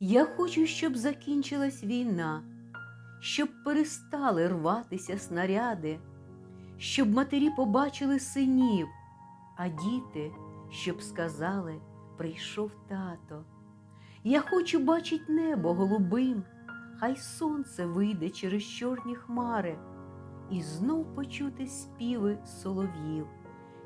Я хочу, щоб закінчилась війна, щоб перестали рватися снаряди, щоб матері побачили синів, а діти, щоб сказали, прийшов тато. Я хочу бачить небо голубим, хай сонце вийде через чорні хмари, і знов почути співи солов'їв,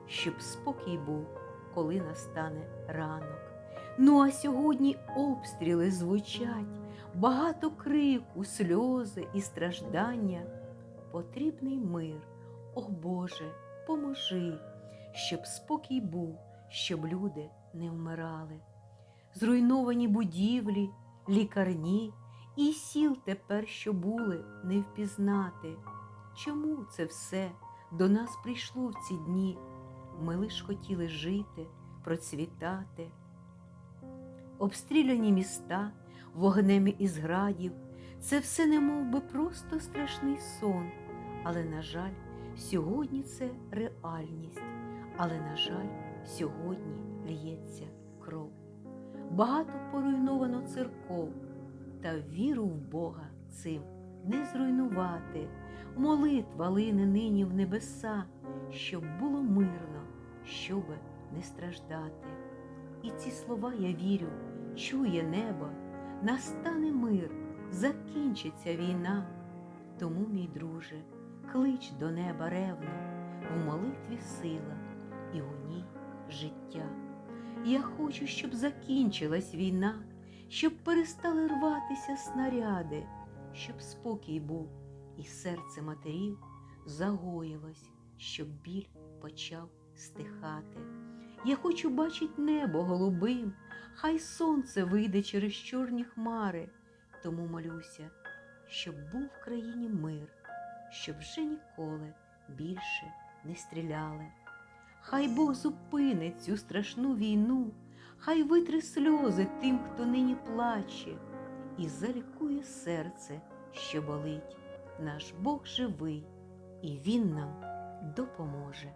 щоб спокій був, коли настане ранок. Ну а сьогодні обстріли звучать, багато крику, сльози і страждання. Потрібний мир, о Боже, поможи, щоб спокій був, щоб люди не вмирали. Зруйновані будівлі, лікарні і сіл тепер, що були, не впізнати. Чому це все до нас прийшло в ці дні? Ми лиш хотіли жити, процвітати. Обстріляні міста вогнем із градів, це все не би просто страшний сон. Але, на жаль, сьогодні це реальність, але, на жаль, сьогодні лється кров. Багато поруйновано церков, та віру в Бога цим не зруйнувати. Молитва лине нині в небеса, щоб було мирно, щоби не страждати. І ці слова я вірю, чує небо, настане мир, закінчиться війна. Тому, мій друже, клич до неба ревно, в молитві сила і у ній життя. Я хочу, щоб закінчилась війна, щоб перестали рватися снаряди, щоб спокій був, і серце матерів загоїлось, щоб біль почав стихати. Я хочу бачить небо голубим, хай сонце вийде через чорні хмари. Тому молюся, щоб був в країні мир, щоб вже ніколи більше не стріляли. Хай Бог зупинить цю страшну війну, хай витре сльози тим, хто нині плаче, і залікує серце, що болить. Наш Бог живий, і Він нам допоможе.